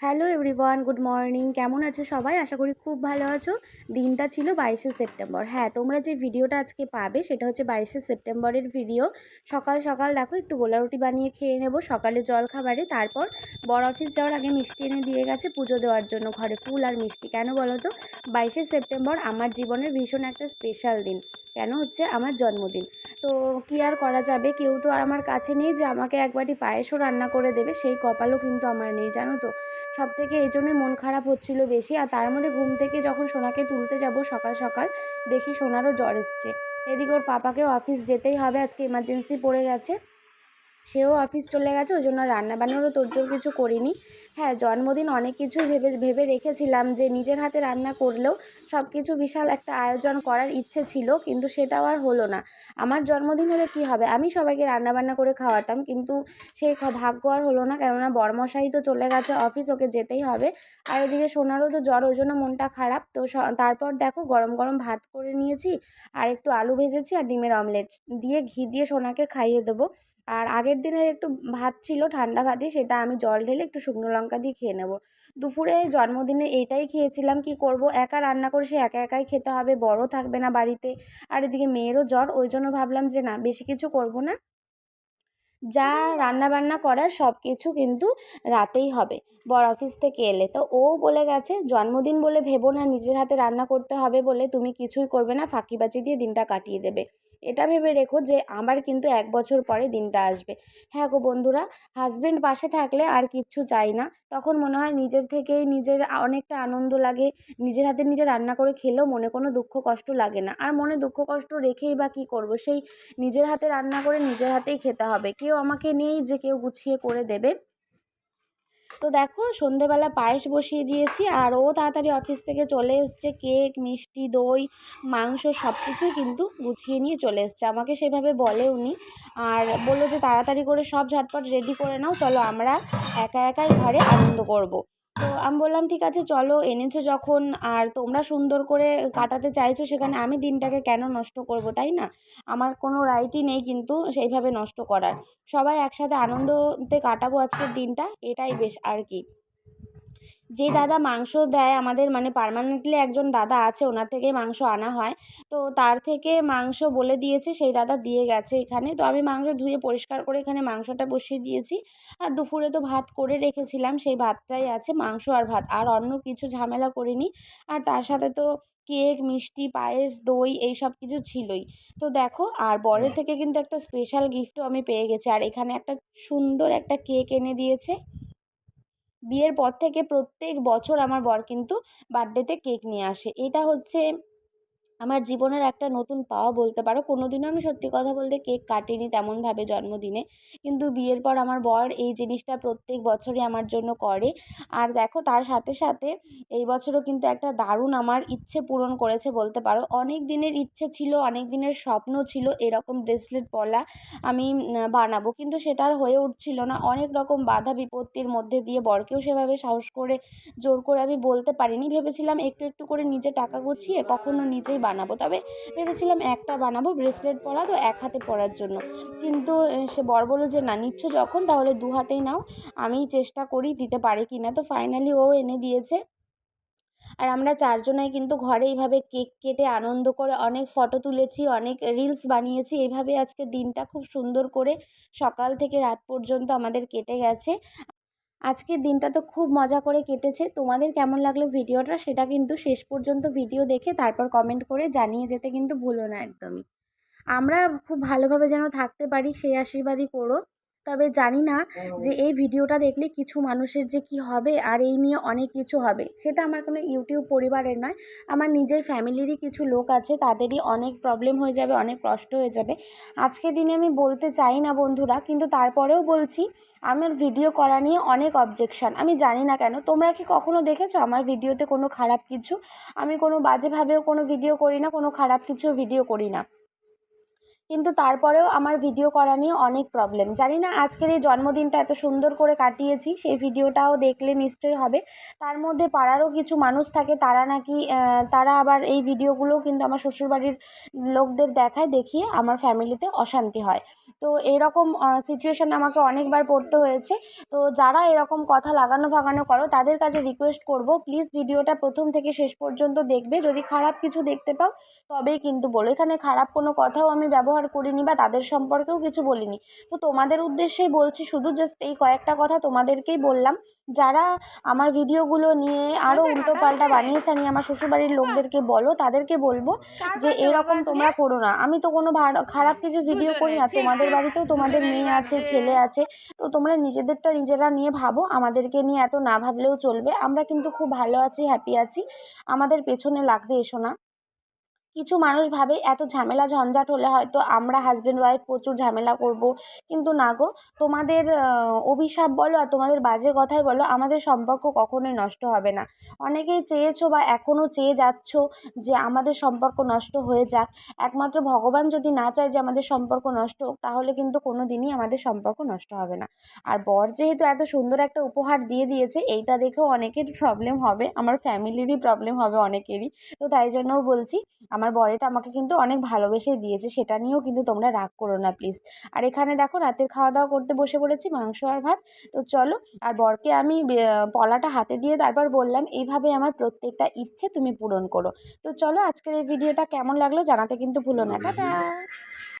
Hello everyone good morning কেমন আছো সবাই? আশা করি খুব ভালো আছো। দিনটা ছিল বাইশে সেপ্টেম্বর। হ্যাঁ তোমরা যে ভিডিওটা আজকে পাবে সেটা হচ্ছে বাইশে সেপ্টেম্বরের ভিডিও সকাল সকাল দেখো, একটু গোলা রুটি বানিয়ে খেয়ে নেব, সকালে জল খাবারে। তারপর বড় অফিস যাওয়ার আগে মিষ্টি এনে দিয়ে গেছে পুজো দেওয়ার জন্য, ঘরে ফুল আর মিষ্টি। কেন বলো তো? বাইশে সেপ্টেম্বর আমার জীবনের ভীষণ একটা স্পেশাল দিন। কেন হচ্ছে? আমার জন্মদিন। তো কী আর করা যাবে? কেউ তো আর আমার কাছে নেই যে আমাকে একবারটি পায়েসও রান্না করে দেবে, সেই কপালও কিন্তু আমার নেই, জানো তো? সব থেকে এই জন্যই মন খারাপ হচ্ছিল বেশি। আর তার মধ্যে ঘুম থেকে যখন সোনাকে তুলতে যাব সকাল সকাল, দেখি সোনারও জ্বর এসছে। এদিকে ওর পাপাকেও অফিস যেতেই হবে, আজকে এমার্জেন্সি পড়ে গেছে। সেও অফিস চলে গেছে, ওই জন্য রান্না বান্নারও তোরজোর কিছু করিনি। হ্যাঁ জন্মদিন অনেক কিছুই ভেবে ভেবে রেখেছিলাম যে নিজের হাতে রান্না করলেও সব কিছু বিশাল একটা আয়োজন করার ইচ্ছে ছিল, কিন্তু সেটাও আর হলো না। আমার জন্মদিন হলে কী হবে? আমি সবাইকে রান্না বান্না করে খাওয়াতাম, কিন্তু সেই ভাগ্য আর হলো না, কেননা বরমশাই তো চলে গেছে অফিস ওকে যেতেই হবে। আর এদিকে সোনারও তো জ্বর, ওই জন্য মনটা খারাপ। তো তারপর দেখো গরম গরম ভাত করে নিয়েছি, আর একটু আলু ভেজেছি আর ডিমের অমলেট দিয়ে ঘি দিয়ে সোনাকে খাইয়ে দেবো। আর আগের দিনের একটু ভাত ছিল, ঠান্ডা ভাতই, সেটা আমি জল ঢেলে একটু শুকনো লঙ্কা দিয়ে খেয়ে নেব। দুপুরে জন্মদিনে এটাই খেয়েছিলাম, কি করব? একা রান্না করে সে একা একাই খেতে হবে বড় থাকবে না বাড়িতে। আর এদিকে মেয়েরও জ্বর, ওই জন্য ভাবলাম যে না, বেশি কিছু করব না। যা রান্না বান্না করার সব কিছু কিন্তু রাতেই হবে, বর অফিস থেকে এলে। তো ও বলে গেছে, জন্মদিন বলে ভেবো না, নিজের হাতে রান্না করতে হবে বলে, তুমি কিছুই করবে না, ফাঁকিবাজি দিয়ে দিনটা কাটিয়ে দেবে। এটা ভেবে রেখো যে আমার কিন্তু এক বছর পরে দিনটা আসবে। হ্যাঁ গো বন্ধুরা হাজব্যান্ড পাশে থাকলে আর কিচ্ছু চাই না। তখন মনে হয় নিজের থেকেই নিজের অনেকটা আনন্দ লাগে, নিজের হাতে নিজে রান্না করে খেলেও মনে কোনো দুঃখ কষ্ট লাগে না। আর মনে দুঃখ কষ্ট রেখেই বা কী করব? সেই নিজের হাতে রান্না করে নিজের হাতেই খেতে হবে। কেউ আমাকে নেই যে কেউ গুছিয়ে করে দেবে। তো দেখো, সন্ধেবেলা পায়েস বসিয়ে দিয়েছি আর ও তাড়াতাড়ি অফিস থেকে চলে এসছে। কেক, মিষ্টি, দই, মাংস সব কিছুই কিন্তু গুছিয়ে নিয়ে চলে এসছে। আমাকে সেভাবে বলেও নি আর বলল যে তাড়াতাড়ি করে সব ঝটপট রেডি করে নাও। চলো আমরা একা একাই ঘরে আনন্দ করব। তো আমি বললাম, ঠিক আছে, চলো, এনেছো যখন, আর তোমরা সুন্দর করে কাটাতে চাইছো সেখানে আমি দিনটাকে কেন নষ্ট করব, তাই না? আমার কোনো রাইটই নেই কিন্তু সেইভাবে নষ্ট করার। সবাই একসাথে আনন্দতে কাটাবো আজকের দিনটা, এটাই বেশ আর কি। যে দাদা মাংস দেয় আমাদের মানে পার্মানেন্টলি একজন দাদা আছে ওনার থেকেই মাংস আনা হয়। তো তার থেকে মাংস বলে দিয়েছে সেই দাদা দিয়ে গেছে এখানে। তো আমি মাংস ধুয়ে পরিষ্কার করে এখানে মাংসটা বসিয়ে দিয়েছি। আর দুপুরে তো ভাত করে রেখেছিলাম সেই ভাতটাই আছে মাংস আর ভাত। আর অন্য কিছু ঝামেলা করিনি। আর তার সাথে তো কেক মিষ্টি পায়েস দই এই সব কিছু ছিলই। তো দেখো আর বরের থেকে কিন্তু একটা স্পেশাল গিফটও আমি পেয়ে গেছি। আর এখানে একটা সুন্দর একটা কেক এনে দিয়েছে। বিয়ের পর থেকে প্রত্যেক বছর আমার বর কিন্তু বার্থডেতে কেক নিয়ে আসে। এটা হচ্ছে আমার জীবনের একটা নতুন পাওয়া বলতে পারো। কোনো দিনও আমি সত্যি কথা বলতে কেক কাটিনি তেমনভাবে জন্মদিনে। কিন্তু বিয়ের পর আমার বর এই জিনিসটা প্রত্যেক বছরই আমার জন্য করে। আর দেখো তার সাথে সাথে এই বছরও কিন্তু একটা দারুণ আমার ইচ্ছে পূরণ করেছে বলতে পারো। অনেক দিনের ইচ্ছে ছিল, অনেক দিনের স্বপ্ন ছিল এরকম ব্রেসলেট পলা আমি বানাবো। কিন্তু সেটা আর হয়ে উঠছিল না। অনেক রকম বাধা বিপত্তির মধ্যে দিয়ে বরকেও সেভাবে সাহস করে, জোর করে আমি বলতে পারিনি। ভেবেছিলাম একটু একটু করে নিজে টাকা গুছিয়ে কখনো নিজেই বানাবো। তবে ভেবেছিলাম একটা বানাবো ব্রেসলেট পরা তো এক হাতে পরার জন্য। কিন্তু সে বর বলল যে, না, নিচ্ছ যখন, তাহলে দু হাতেই নাও। আমি চেষ্টা করি দিতে পারি কি না। তো ফাইনালি ও এনে দিয়েছে। আর আমরা চারজনাই কিন্তু ঘরে এইভাবে কেক কেটে আনন্দ করে অনেক ফটো তুলেছি, অনেক রিলস বানিয়েছি। এইভাবে আজকে দিনটা খুব সুন্দর করে সকাল থেকে রাত পর্যন্ত আমাদের কেটে গেছে। আজকের দিনটা তো খুব মজা করে কেটেছে। তোমাদের কেমন লাগল ভিডিওটা সেটা কিন্তু শেষ পর্যন্ত ভিডিও দেখে তারপর কমেন্ট করে জানিয়ে যেতে কিন্তু ভুলো না একদমই। আমরা খুব ভালোভাবে যেন থাকতে পারি, সেই আশীর্বাদই করো। তবে জানি না যে এই ভিডিওটা দেখলে কিছু মানুষের যে কি হবে আর এই নিয়ে অনেক কিছু হবে। সেটা আমার কোনো ইউটিউব পরিবারের নয়। আমার নিজের ফ্যামিলিরই কিছু লোক আছে তাদেরই অনেক প্রবলেম হয়ে যাবে অনেক কষ্ট হয়ে যাবে। আজকের দিনে আমি বলতে চাই না বন্ধুরা কিন্তু তারপরেও বলছি আমার ভিডিও করা নিয়ে অনেক অবজেকশান আমি জানি না কেন। তোমরা কি কখনো দেখেছ আমার ভিডিওতে কোনো খারাপ কিছু? আমি কোনো বাজেভাবেও কোনো ভিডিও করি না কোনো খারাপ কিছু ভিডিও করি না। কিন্তু তারপরেও আমার ভিডিও করা নিয়ে অনেক প্রবলেম জানি না আজকের এই জন্মদিনটা এত সুন্দর করে কাটিয়েছি, সেই ভিডিওটাও দেখলে নিশ্চয়ই হবে। তার মধ্যে পাড়ারও কিছু মানুষ থাকে, তারা নাকি তারা আবার এই ভিডিওগুলোও কিন্তু আমার শ্বশুরবাড়ির লোকদের দেখায়, দেখিয়ে আমার ফ্যামিলিতে অশান্তি হয়। তো এরকম সিচুয়েশান আমাকে অনেকবার পড়তে হয়েছে। তো যারা এরকম কথা লাগানো ভাগানো করো, তাদের কাছে রিকোয়েস্ট করব প্লিজ ভিডিওটা প্রথম থেকে শেষ পর্যন্ত দেখবে। যদি খারাপ কিছু দেখতে পাও, তবেই কিন্তু বলো। এখানে খারাপ কোনো কথাও আমি ব্যবহার করিনি বা তাদের সম্পর্কেও কিছু বলিনি। তো তোমাদের উদ্দেশ্যেই বলছি শুধু জাস্ট এই কয়েকটা কথা তোমাদেরকেই বললাম। যারা আমার ভিডিওগুলো নিয়ে আরও উল্টো পাল্টা বানিয়ে ছানিয়ে আমার শ্বশুরবাড়ির লোকদেরকে বলো তাদেরকে বলব যে এরকম তোমরা করো না। আমি তো কোনো খারাপ কিছু ভিডিও করি না। তোমাদের বাড়িতেও তোমাদের মেয়ে আছে ছেলে আছে। তো তোমরা নিজেদেরটা নিজেরা নিয়ে ভাবো। আমাদেরকে নিয়ে এত না ভাবলেও চলবে। আমরা কিন্তু খুব ভালো আছি হ্যাপি আছি। আমাদের পেছনে লাগতে এসো না। কিছু মানুষ ভাবে এত ঝামেলা ঝঞ্ঝাট হলে হয়তো আমরা হাজব্যান্ড ওয়াইফ প্রচুর ঝামেলা করব। কিন্তু না গো, তোমাদের অভিশাপ বলো আর তোমাদের বাজে কথাই বলো, আমাদের সম্পর্ক কখনোই নষ্ট হবে না। অনেকেই চেয়েছো বা এখনও চেয়ে যাচ্ছ যে আমাদের সম্পর্ক নষ্ট হয়ে যাক। একমাত্র ভগবান যদি না চায় যে আমাদের সম্পর্ক নষ্ট হোক, তাহলে কিন্তু কোনো দিনই আমাদের সম্পর্ক নষ্ট হবে না। আর বর যেহেতু এত সুন্দর একটা উপহার দিয়ে দিয়েছে, এইটা দেখেও অনেকের প্রবলেম হবে। আমার ফ্যামিলিরই প্রবলেম হবে অনেকেরই। তো তাই জন্যও বলছি আমার বরেটা আমাকে কিন্তু অনেক ভালোবেসে দিয়েছে সেটা নিয়েও কিন্তু তোমরা রাগ করো না প্লিজ আর এখানে দেখো রাতের খাওয়া দাওয়া করতে বসে পড়েছি মাংস আর ভাত। তো চলো আর বরকে আমি পলাটা হাতে দিয়ে তারপর বললাম এইভাবে আমার প্রত্যেকটা ইচ্ছে তুমি পূরণ করো। তো চলো আজকের এই ভিডিওটা কেমন লাগল জানাতে কিন্তু ভুলো না। টাটা!